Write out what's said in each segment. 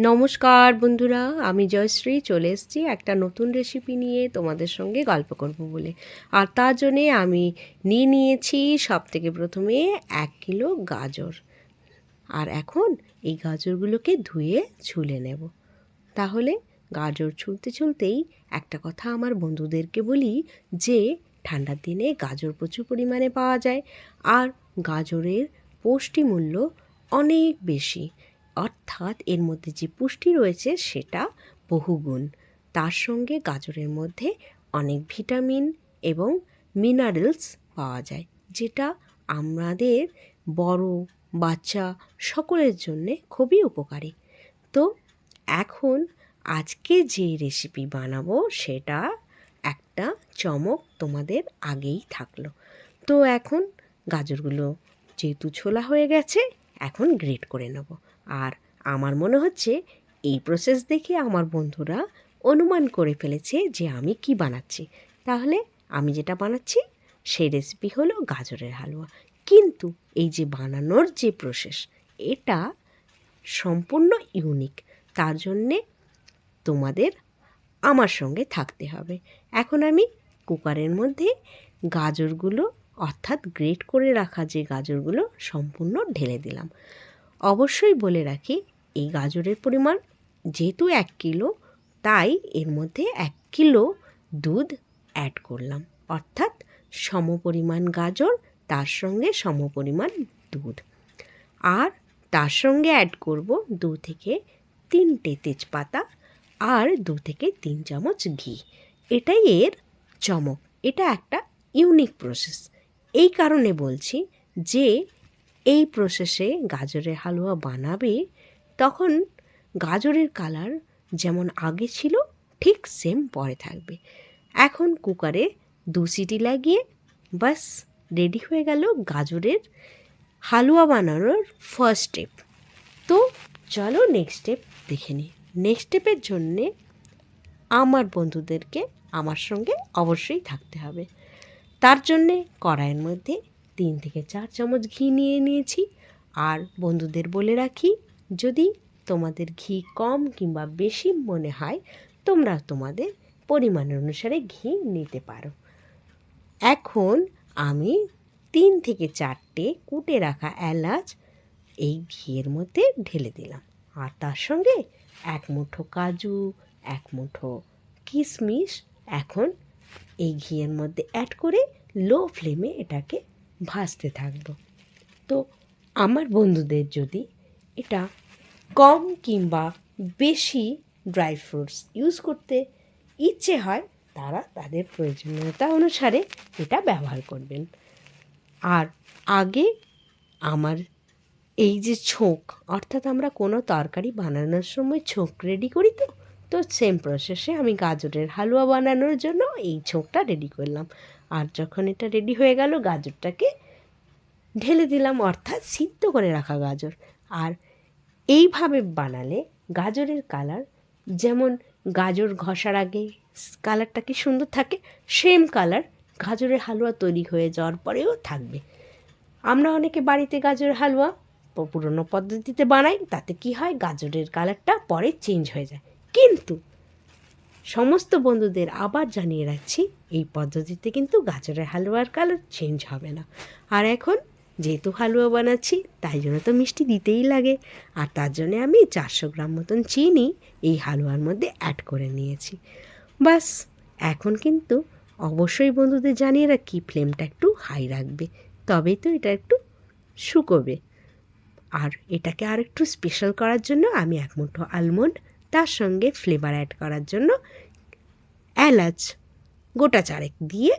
নমস্কার বন্ধুরা, আমি জয়শ্রী, চলে এসেছি একটা নতুন রেসিপি নিয়ে তোমাদের সঙ্গে গল্প করব বলে। আর তার জন্যে আমি নিয়ে নিয়েছি সব থেকে প্রথমে এক কিলো গাজর। আর এখন এই গাজরগুলোকে ধুয়ে ছুলে নেব। তাহলে গাজর ছুলতে ছুলতেই একটা কথা আমার বন্ধুদেরকে বলি যে, ঠান্ডার দিনে গাজর প্রচুর পরিমাণে পাওয়া যায়। আর গাজরের পুষ্টিমূল্য অনেক বেশি। অর্থাৎ এর মধ্যে যে পুষ্টি রয়েছে সেটা বহুগুণ। তার সঙ্গে গাজরের মধ্যে অনেক ভিটামিন এবং মিনারেলস পাওয়া যায়, যেটা আমাদের বড়, বাচ্চা সকলের জন্যে খুবই উপকারী। তো এখন আজকে যে রেসিপি বানাবো সেটা একটা চমক তোমাদের আগেই থাকল। তো এখন গাজরগুলো যেহেতু ছোলা হয়ে গেছে, এখন গ্রেট করে নেব। আর আমার মনে হচ্ছে এই প্রসেস দেখে আমার বন্ধুরা অনুমান করে ফেলেছে যে আমি কি বানাচ্ছি। তাহলে আমি যেটা বানাচ্ছি, সেই রেসিপি হলো গাজরের হালুয়া। কিন্তু এই যে বানানোর যে প্রসেস এটা সম্পূর্ণ ইউনিক তার জন্যে তোমাদের আমার সঙ্গে থাকতে হবে। এখন আমি কুকারের মধ্যে গাজরগুলো, অর্থাৎ গ্রেট করে রাখা যে গাজরগুলো, সম্পূর্ণ ঢেলে দিলাম। অবশ্যই বলে রাখি, এই গাজরের পরিমাণ যেহেতু এক কিলো, তাই এর মধ্যে এক কিলো দুধ অ্যাড করলাম। অর্থাৎ সমপরিমাণ গাজর, তার সঙ্গে সমপরিমাণ দুধ। আর তার সঙ্গে অ্যাড করব দু থেকে তিনটে তেজপাতা আর দু থেকে তিন চামচ ঘি। এটাই এর চমক। এটা একটা ইউনিক প্রসেস এই কারণে বলছি যে এই প্রসেসে গাজরের হালুয়া বানাবে, তখন গাজরের কালার যেমন আগে ছিল, ঠিক সেম পরে থাকবে। এখন কুকারে দু সিটি লাগিয়ে বাস রেডি হয়ে গেল গাজরের হালুয়া বানানোর ফার্স্ট স্টেপ তো চলো নেক্সট স্টেপ দেখে নিই। নেক্সট স্টেপের জন্যে আমার বন্ধুদেরকে আমার সঙ্গে অবশ্যই থাকতে হবে। তার জন্যে কড়াইয়ের মধ্যে তিন থেকে চার চামচ ঘি নিয়ে নিয়েছি। আর বন্ধুদের বলে রাখি, যদি তোমাদের ঘি কম কিংবা বেশি মনে হয়, তোমরা তোমাদের পরিমাণ অনুসারে ঘি নিতে পারো। এখন আমি তিন থেকে চারটে কুটে রাখা এলাচ এই ঘিয়ের মধ্যে ঢেলে দিলাম। আর তার সঙ্গে এক মুঠো কাজু, এক মুঠো কিশমিশ এখন এই ঘিয়ের মধ্যে অ্যাড করে লো ফ্লেমে এটাকে ভাজতে থাকব। তো আমার বন্ধুদের যদি এটা কম কিংবা বেশি ড্রাই ফ্রুটস ইউজ করতে ইচ্ছে হয়, তারা তাদের প্রয়োজনীয়তা অনুসারে এটা ব্যবহার করবেন। আর আগে আমার এই যে ছোঁক, অর্থাৎ আমরা কোনো তরকারি বানানোর সময় ছোঁক রেডি করি তো তো সেম প্রসেসে আমি গাজরের হালুয়া বানানোর জন্য এই ছোঁকটা রেডি করলাম। আর যখন এটা রেডি হয়ে গেল, গাজরটাকে ঢেলে দিলাম, অর্থাৎ সিদ্ধ করে রাখা গাজর। আর এইভাবে বানালে গাজরের কালার যেমন গাজর ঘষার আগে কালারটা কি সুন্দর থাকে সেম কালার গাজরের হালুয়া তৈরি হয়ে যাওয়ার পরেও থাকবে। আমরা অনেকে বাড়িতে গাজরের হালুয়া পুরনো পদ্ধতিতে বানাই, তাতে কি হয়, গাজরের কালারটা পরে চেঞ্জ হয়ে যায়। কিন্তু সমস্ত বন্ধুদের আবার জানিয়ে রাখছি, এই পদ্ধতিতে কিন্তু গাজরের হালুয়ার কালার চেঞ্জ হবে না। আর এখন যেহেতু হালুয়া বানাচ্ছি, তাই জন্য তো মিষ্টি দিতেই লাগে। আর তার জন্যে আমি চারশো গ্রাম মতন চিনি এই হালুয়ার মধ্যে অ্যাড করে নিয়েছি। বাস, এখন কিন্তু অবশ্যই বন্ধুদের জানিয়ে রাখি ফ্লেমটা একটু হাই রাখবে, তবেই তো এটা একটু শুকোবে। আর এটাকে আর একটু স্পেশাল করার জন্য আমি এক মুঠো আলমন্ড তার সঙ্গে ফ্লেভার অ্যাড করার জন্য এলাচ গোটা চারেক দিয়ে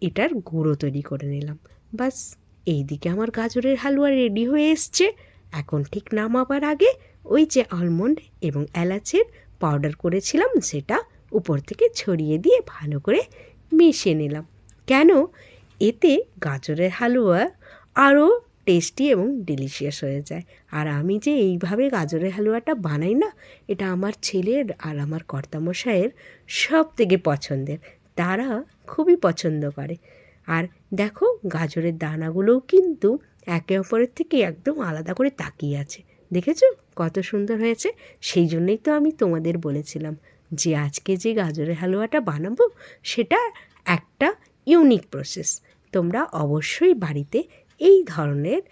এটার গুঁড়ো তৈরি করে নিলাম। বাস, এইদিকে আমার গাজরের হালুয়া রেডি হয়ে এসছে। এখন ঠিক নামাবার আগে ওই যে আলমন্ড এবং এলাচের পাউডার করেছিলাম, সেটা উপর থেকে ছড়িয়ে দিয়ে ভালো করে মিশিয়ে নিলাম। কেন? এতে গাজরের হালুয়া আরও টেস্টি এবং ডিলিশিয়াস হয়ে যায়। আর আমি যে এইভাবে গাজরের হালুয়াটা বানাই না, এটা আমার ছেলের আর আমার কর্তামশায়ের সব থেকে পছন্দের। তারা খুবই পছন্দ করে। আর দেখো, গাজরের দানাগুলোও কিন্তু একে অপরের থেকে একদম আলাদা করে তাকিয়ে আছে। দেখেছ? কত সুন্দর হয়েছে। সেই জন্যই তো আমি তোমাদের বলেছিলাম যে আজকে যে গাজরের হালুয়াটা বানাবো, সেটা একটা ইউনিক প্রসেস তোমরা অবশ্যই বাড়িতে এই ধরনের,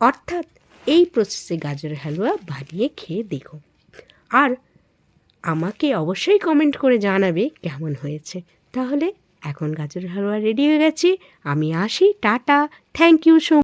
অর্থাৎ এই প্রসেসে গাজরের হালুয়া বানিয়ে খেয়ে দেখো আর আমাকে অবশ্যই কমেন্ট করে জানাবে কেমন হয়েছে। তাহলে এখন গাজরের হালুয়া রেডি হয়ে গেছে। আমি আসি, টাটা থ্যাংক ইউ সো